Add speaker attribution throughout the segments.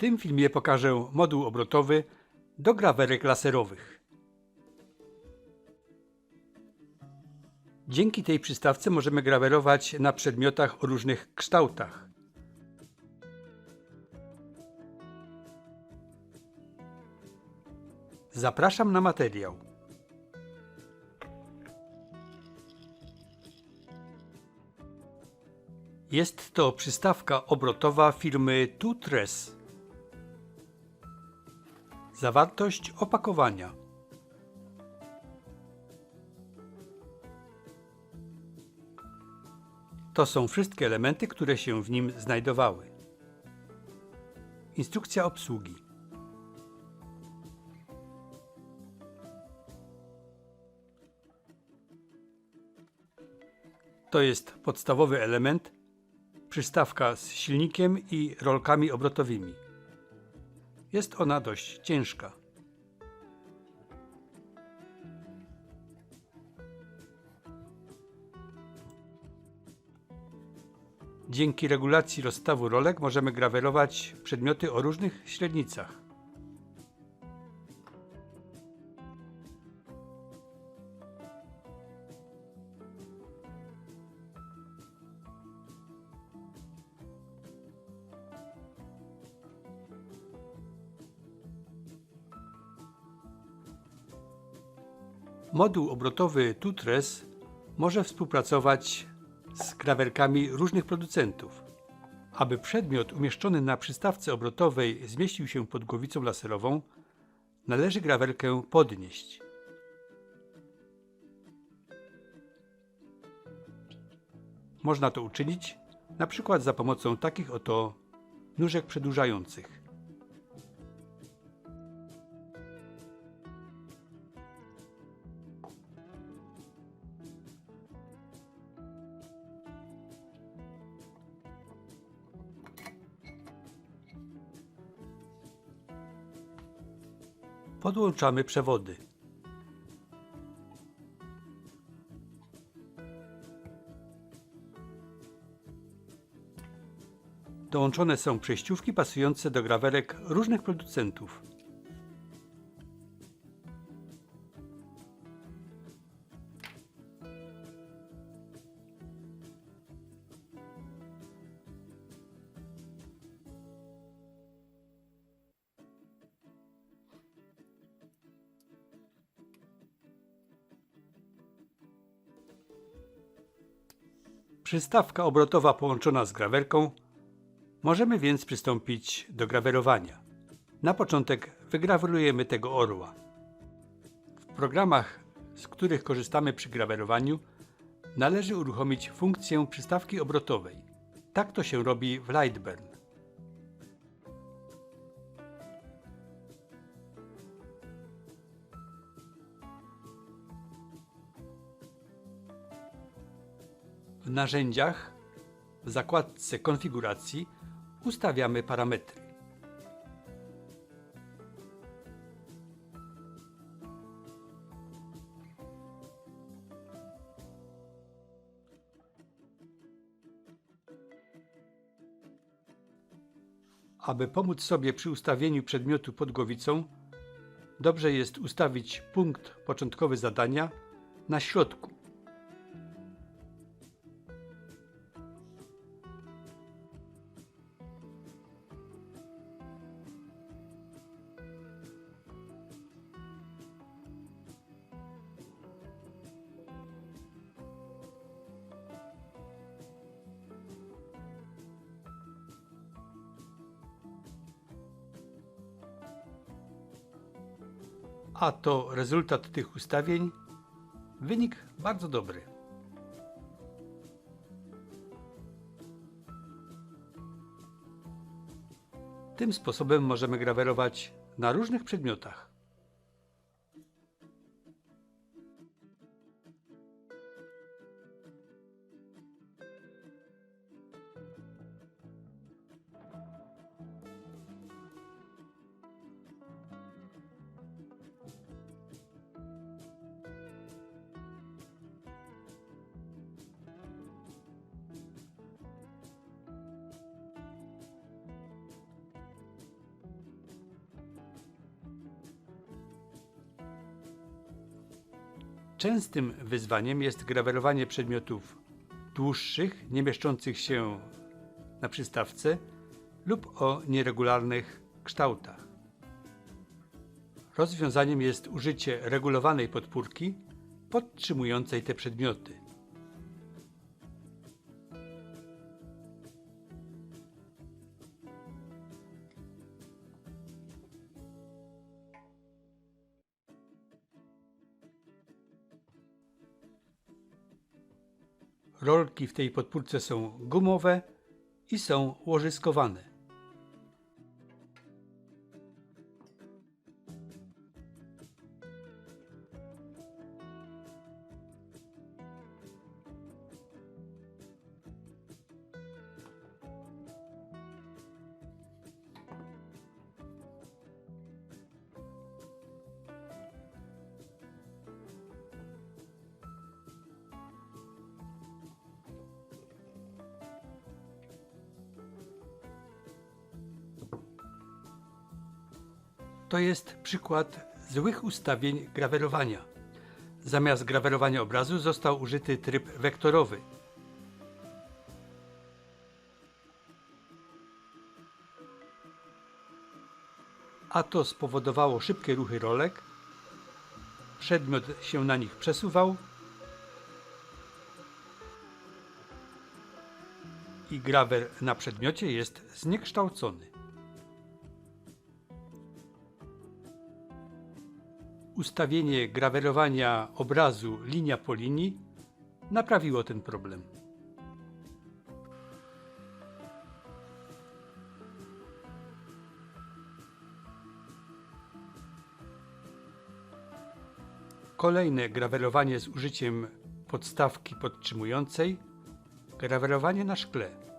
Speaker 1: tym filmie pokażę moduł obrotowy do grawerek laserowych. Dzięki tej przystawce możemy grawerować na przedmiotach o różnych kształtach. Zapraszam na materiał. Jest to przystawka obrotowa firmy Tutres. Zawartość opakowania. To są wszystkie elementy, które się w nim znajdowały. Instrukcja obsługi. To jest podstawowy element, przystawka z silnikiem i rolkami obrotowymi. Jest ona dość ciężka. Dzięki regulacji rozstawu rolek możemy grawerować przedmioty o różnych średnicach. Moduł obrotowy Tutres może współpracować z grawerkami różnych producentów. Aby przedmiot umieszczony na przystawce obrotowej zmieścił się pod głowicą laserową, należy grawerkę podnieść. Można to uczynić na przykład za pomocą takich oto nóżek przedłużających. Podłączamy przewody. Dołączone są przejściówki pasujące do grawerek różnych producentów. Przystawka obrotowa połączona z grawerką. Możemy więc przystąpić do grawerowania. Na początek wygrawurujemy tego orła. W programach, z których korzystamy przy grawerowaniu, należy uruchomić funkcję przystawki obrotowej. Tak to się robi w Lightburn. W narzędziach w zakładce konfiguracji ustawiamy parametry. Aby pomóc sobie przy ustawieniu przedmiotu pod głowicą, dobrze jest ustawić punkt początkowy zadania na środku. A to rezultat tych ustawień. Wynik bardzo dobry. Tym sposobem możemy grawerować na różnych przedmiotach. Częstym wyzwaniem jest grawerowanie przedmiotów dłuższych, nie mieszczących się na przystawce lub o nieregularnych kształtach. Rozwiązaniem jest użycie regulowanej podpórki podtrzymującej te przedmioty. Rolki w tej podpórce są gumowe i są łożyskowane. To jest przykład złych ustawień grawerowania. Zamiast grawerowania obrazu został użyty tryb wektorowy. A to spowodowało szybkie ruchy rolek, przedmiot się na nich przesuwał i grawer na przedmiocie jest zniekształcony. Ustawienie grawerowania obrazu linia po linii naprawiło ten problem. Kolejne grawerowanie z użyciem podstawki podtrzymującej, grawerowanie na szkle.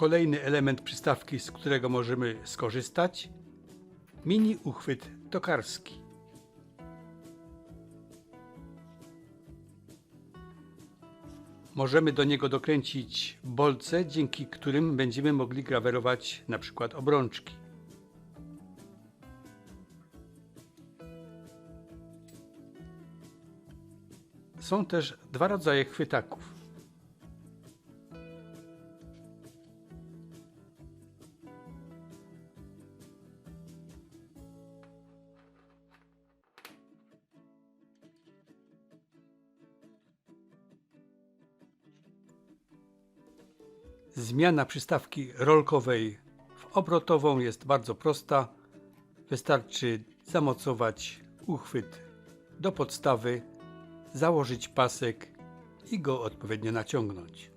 Speaker 1: Kolejny element przystawki, z którego możemy skorzystać, mini uchwyt tokarski. Możemy do niego dokręcić bolce, dzięki którym będziemy mogli grawerować na przykład obrączki. Są też dwa rodzaje chwytaków. Zmiana przystawki rolkowej w obrotową jest bardzo prosta. Wystarczy zamocować uchwyt do podstawy, założyć pasek i go odpowiednio naciągnąć.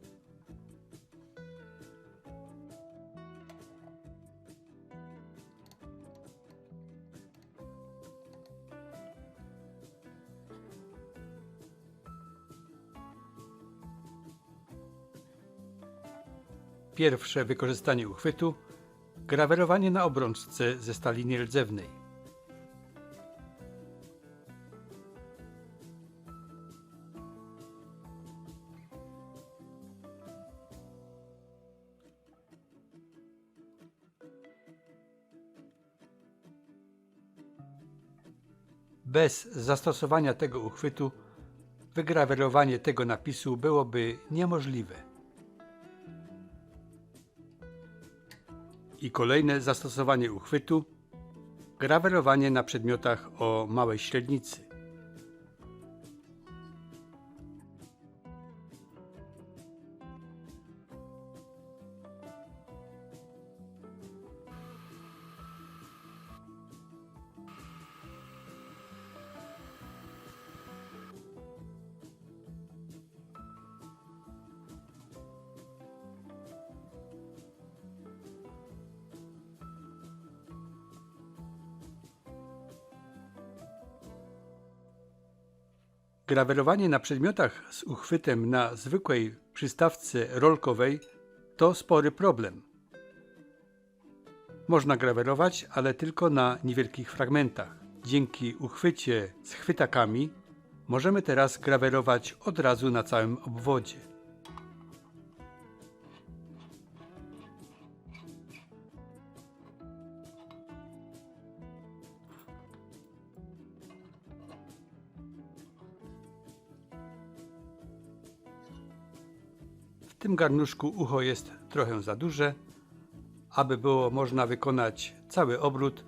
Speaker 1: Pierwsze wykorzystanie uchwytu grawerowanie na obrączce ze stali nierdzewnej. Bez zastosowania tego uchwytu wygrawerowanie tego napisu byłoby niemożliwe. I kolejne zastosowanie uchwytu grawerowanie na przedmiotach o małej średnicy. Grawerowanie na przedmiotach z uchwytem na zwykłej przystawce rolkowej to spory problem. Można grawerować, ale tylko na niewielkich fragmentach. Dzięki uchwycie z chwytakami możemy teraz grawerować od razu na całym obwodzie. Tym garnuszku ucho jest trochę za duże. Aby było można wykonać cały obrót,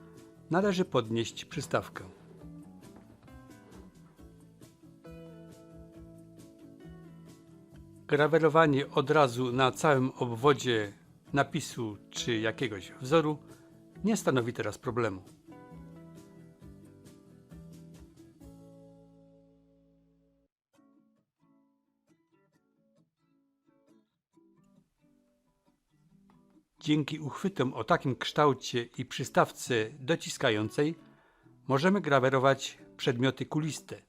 Speaker 1: należy podnieść przystawkę. Grawerowanie od razu na całym obwodzie napisu czy jakiegoś wzoru nie stanowi teraz problemu. Dzięki uchwytom o takim kształcie i przystawce dociskającej możemy grawerować przedmioty kuliste.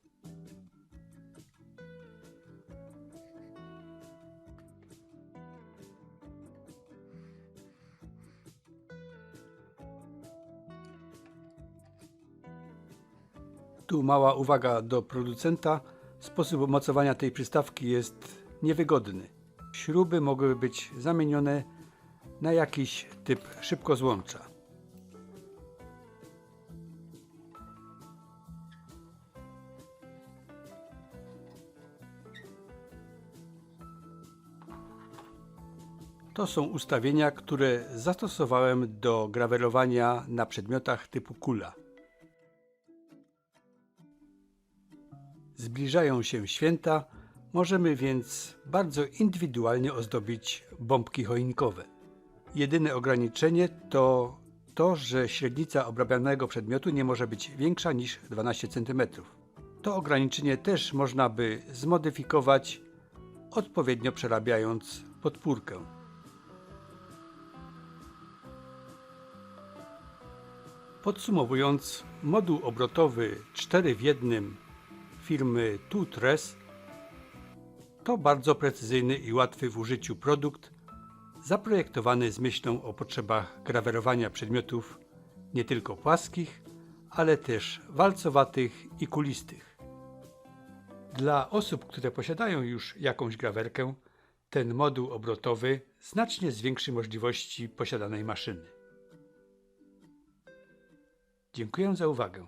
Speaker 1: Tu mała uwaga do producenta. Sposób umocowania tej przystawki jest niewygodny. Śruby mogły być zamienione na jakiś typ szybkozłącza. To są ustawienia, które zastosowałem do grawerowania na przedmiotach typu kula. Zbliżają się święta, możemy więc bardzo indywidualnie ozdobić bombki choinkowe. Jedyne ograniczenie to to, że średnica obrabianego przedmiotu nie może być większa niż 12 cm. To ograniczenie też można by zmodyfikować, odpowiednio przerabiając podpórkę. Podsumowując, moduł obrotowy 4 w 1 firmy Tutres to bardzo precyzyjny i łatwy w użyciu produkt, zaprojektowany z myślą o potrzebach grawerowania przedmiotów nie tylko płaskich, ale też walcowatych i kulistych. Dla osób, które posiadają już jakąś grawerkę, ten moduł obrotowy znacznie zwiększy możliwości posiadanej maszyny. Dziękuję za uwagę.